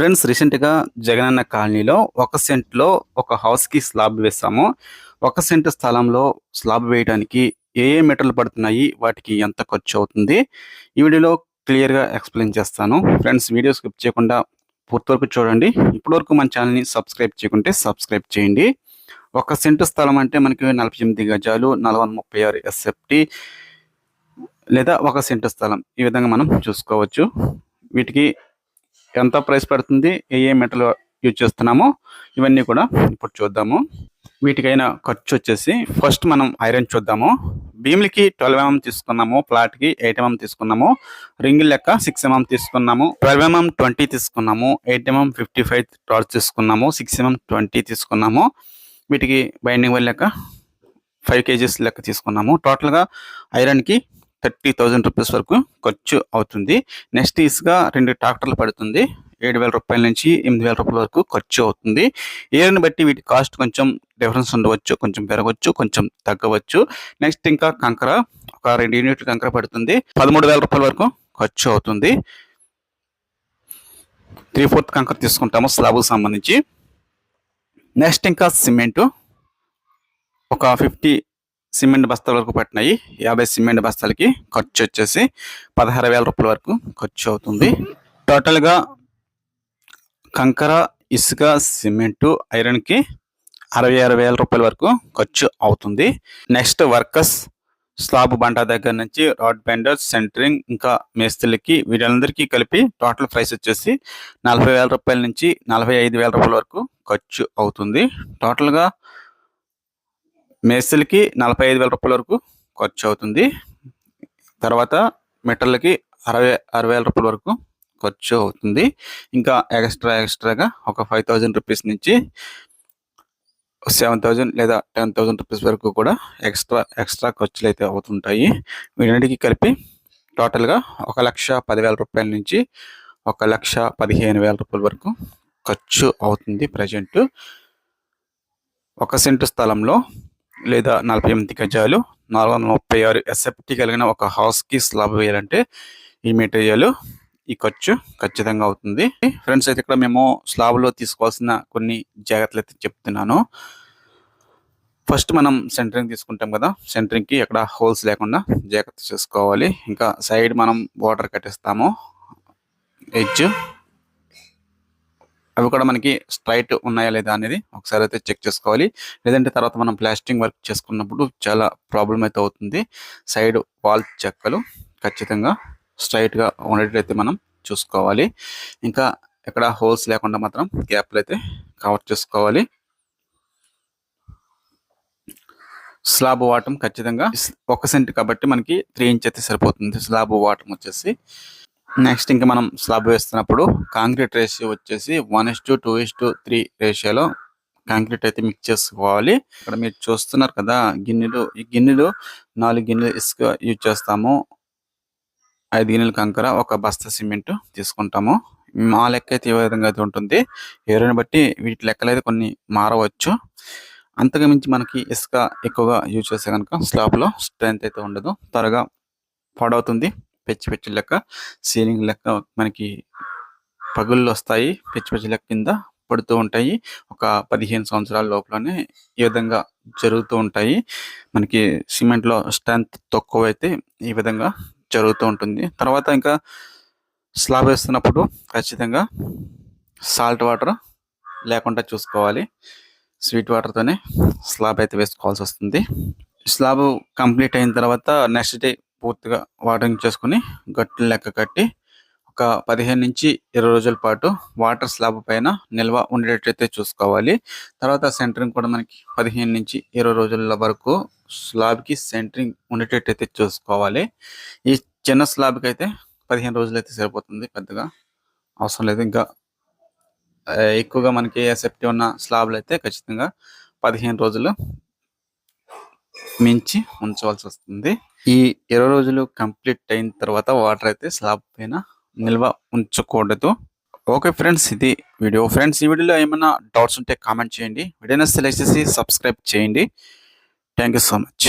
Friends రీసెంట్గా జగనన్న కాలనీలో ఒక సెంట్లో ఒక హౌస్కి స్లాబ్ వేసాము ఒక సెంట్ స్థలంలో స్లాబ్ వేయడానికి ఏ ఏ మెటర్లు పడుతున్నాయి వాటికి ఎంత ఖర్చు అవుతుంది ఈ వీడియోలో క్లియర్గా ఎక్స్ప్లెయిన్ చేస్తాను. ఫ్రెండ్స్ వీడియో స్కిప్ చేయకుండా పూర్తి వరకు చూడండి. ఇప్పటివరకు మన ఛానల్ని సబ్స్క్రైబ్ చేయకుంటే సబ్స్క్రైబ్ చేయండి. ఒక సెంటు స్థలం అంటే మనకి నలభై ఎనిమిది గజాలు నలభై ముప్పై ఆరు ఎస్ఎఫ్టీ లేదా ఒక సెంటు స్థలం. ఈ విధంగా మనం చూసుకోవచ్చు. వీటికి ఎంత ప్రైస్ పడుతుంది ఏ ఏ మెటల్ యూజ్ చేస్తున్నామో ఇవన్నీ కూడా ఇప్పుడు చూద్దాము. వీటికైనా ఖర్చు వచ్చేసి ఫస్ట్ మనం ఐరన్ చూద్దాము. భీములకి ట్వెల్వ్ ఎంఎం తీసుకున్నాము ప్లాట్కి ఎయిట్ ఎంఎం తీసుకున్నాము రింగ్ లెక్క సిక్స్ ఎంఎం తీసుకున్నాము ట్వెల్వ్ ఎంఎం ట్వంటీ తీసుకున్నాము eight MM fifty five torch తీసుకున్నాము సిక్స్ ఎంఎం ట్వంటీ తీసుకున్నాము. వీటికి బైండింగ్ వైర్ లెక్క ఫైవ్ కేజీస్ లెక్క తీసుకున్నాము. టోటల్గా ఐరన్కి థర్టీ థౌజండ్ రూపీస్ వరకు ఖర్చు అవుతుంది. నెక్స్ట్ ఈస్గా రెండు ట్రాక్టర్లు పడుతుంది. ఏడు వేల రూపాయల నుంచి ఎనిమిది వేల రూపాయల వరకు ఖర్చు అవుతుంది. ఏరియాని బట్టి వీటి కాస్ట్ కొంచెం డిఫరెన్స్ ఉండవచ్చు కొంచెం పెరగవచ్చు కొంచెం తగ్గవచ్చు. నెక్స్ట్ ఇంకా కంకర ఒక రెండు యూనిట్లు కంకర పడుతుంది. పదమూడు వేల రూపాయల వరకు ఖర్చు అవుతుంది. త్రీ ఫోర్త్ కంకర తీసుకుంటాము స్లాబ్కి సంబంధించి. నెక్స్ట్ ఇంకా సిమెంటు ఒక ఫిఫ్టీ సిమెంట్ బస్తాల వరకు పట్టినాయి. యాభై సిమెంట్ బస్తాలకి ఖర్చు వచ్చేసి పదహారు వేల రూపాయల వరకు ఖర్చు అవుతుంది. టోటల్గా కంకర ఇసుక సిమెంటు ఐరన్కి అరవై ఆరు వేల రూపాయల వరకు ఖర్చు అవుతుంది. నెక్స్ట్ వర్కర్స్ స్లాబ్ బండ దగ్గర నుంచి రాడ్ బెండర్స్ సెంటరింగ్ ఇంకా మేస్తులకి వీళ్ళందరికీ కలిపి టోటల్ ప్రైస్ వచ్చేసి నలభై వేల రూపాయల నుంచి నలభై ఐదు వేల రూపాయల వరకు ఖర్చు అవుతుంది. టోటల్గా మేస్త్రికి నలభై ఐదు వేల రూపాయల వరకు ఖర్చు అవుతుంది. తర్వాత మెటర్లకి అరవై అరవై వేల రూపాయల వరకు ఖర్చు అవుతుంది. ఇంకా ఎక్స్ట్రా ఎక్స్ట్రాగా ఒక ఫైవ్ థౌజండ్ రూపీస్ నుంచి సెవెన్ థౌజండ్ లేదా టెన్ థౌజండ్ రూపీస్ వరకు కూడా ఎక్స్ట్రా ఎక్స్ట్రా ఖర్చులు అయితే అవుతుంటాయి. వీటన్నిటికీ కలిపి టోటల్గా ఒక లక్ష పదివేల రూపాయల నుంచి ఒక లక్ష పదిహేను వేల రూపాయల వరకు ఖర్చు అవుతుంది ప్రజెంట్. ఒక సెంటు స్థలంలో లేదా నలభై ఎనిమిది గజాలు నాలుగు వందల ముప్పై ఆరు ఎస్ఎఫ్టీ కలిగిన ఒక హౌస్కి స్లాబ్ వేయాలంటే ఈ మెటీరియల్ ఈ ఖర్చు ఖచ్చితంగా అవుతుంది. ఫ్రెండ్స్ అయితే ఇక్కడ మేము స్లాబ్లో తీసుకోవాల్సిన కొన్ని జాగ్రత్తలు అయితే చెప్తున్నాను. ఫస్ట్ మనం సెంటరింగ్ తీసుకుంటాం కదా సెంటరింగ్కి ఎక్కడ హోల్స్ లేకుండా జాగ్రత్త చేసుకోవాలి. ఇంకా సైడ్ మనం వాటర్ కట్టిస్తాము ఎడ్జ్ అవి కూడా మనకి స్ట్రైట్ ఉన్నాయా లేదా అనేది ఒకసారి అయితే చెక్ చేసుకోవాలి. లేదంటే తర్వాత మనం ప్లాస్టింగ్ వర్క్ చేసుకున్నప్పుడు చాలా ప్రాబ్లం అయితే అవుతుంది. సైడ్ వాల్ చెక్కలు ఖచ్చితంగా స్ట్రైట్గా ఉండేటైతే మనం చూసుకోవాలి. ఇంకా ఎక్కడ హోల్స్ లేకుండా మాత్రం గ్యాప్లు అయితే కవర్ చేసుకోవాలి. స్లాబ్ వాటం ఖచ్చితంగా ఒక సెంట్ కాబట్టి మనకి త్రీ ఇంచ్ అయితే సరిపోతుంది. స్లాబ్ వాటం వచ్చేసి నెక్స్ట్ ఇంకా మనం స్లాబ్ వేస్తున్నప్పుడు కాంక్రీట్ రేషియో వచ్చేసి one is to two is to three రేషియోలో కాంక్రీట్ అయితే మిక్స్ చేసుకోవాలి. ఇక్కడ మీరు చూస్తున్నారు కదా గిన్నెలు ఈ గిన్నెలు నాలుగు గిన్నెలు ఇసుక యూజ్ చేస్తాము. ఐదు గిన్నెలు కంకర ఒక బస్తా సిమెంట్ తీసుకుంటాము. మా లెక్క అయితే ఏ విధంగా అయితే ఉంటుంది. ఎవరిని బట్టి వీటి లెక్కలు అయితే కొన్ని మారవచ్చు. అంతగా మించి మనకి ఇసుక ఎక్కువగా యూజ్ చేస్తే కనుక స్లాబ్లో స్ట్రెంత్ అయితే ఉండదు. త్వరగా పాడవుతుంది. పెచ్చి పెచ్చి లెక్క సీలింగ్ లెక్క మనకి పగుళ్ళు వస్తాయి పెచ్చి పెచ్చి లెక్క కింద పడుతూ ఉంటాయి. ఒక పదిహేను సంవత్సరాల లోపలనే ఈ విధంగా జరుగుతూ ఉంటాయి. మనకి సిమెంట్లో స్ట్రెంత్ తక్కువ అయితే ఈ విధంగా జరుగుతూ ఉంటుంది. తర్వాత ఇంకా స్లాబ్ వేస్తున్నప్పుడు ఖచ్చితంగా సాల్ట్ వాటర్ లేకుండా చూసుకోవాలి. స్వీట్ వాటర్తోనే స్లాబ్ అయితే వేసుకోవాల్సి వస్తుంది స్లాబ్ కంప్లీట్ అయిన తర్వాత నెక్స్ట్ డే పూర్తిగా వాటరింగ్ చేసుకుని గట్లు లెక్క కట్టి ఒక పదిహేను నుంచి ఇరవై రోజుల పాటు వాటర్ స్లాబ్ పైన నిల్వ ఉండేటట్టయితే చూసుకోవాలి. తర్వాత సెంటరింగ్ కూడా మనకి పదిహేను నుంచి ఇరవై రోజుల వరకు స్లాబ్కి సెంటరింగ్ ఉండేటట్టయితే చూసుకోవాలి. ఈ చిన్న స్లాబ్కి అయితే పదిహేను రోజులు అయితే సరిపోతుంది పెద్దగా అవసరం లేదు. ఇంకా ఎక్కువగా మనకి సేఫ్టీ ఉన్న స్లాబ్లు అయితే ఖచ్చితంగా పదిహేను రోజులు మించి ఉంచవలసి వస్తుంది ఈ ఇరవై రోజులు కంప్లీట్ అయిన తర్వాత వాటర్ అయితే స్లాబ్ పైన నిల్వ ఉంచకూడదు. ఓకే ఫ్రెండ్స్ ఇది వీడియో. ఫ్రెండ్స్ ఈ వీడియోలో ఏమైనా డౌట్స్ ఉంటే కామెంట్ చేయండి. వీడియోని సెలెక్ట్ చేసి సబ్స్క్రైబ్ చేయండి. Thank you so much.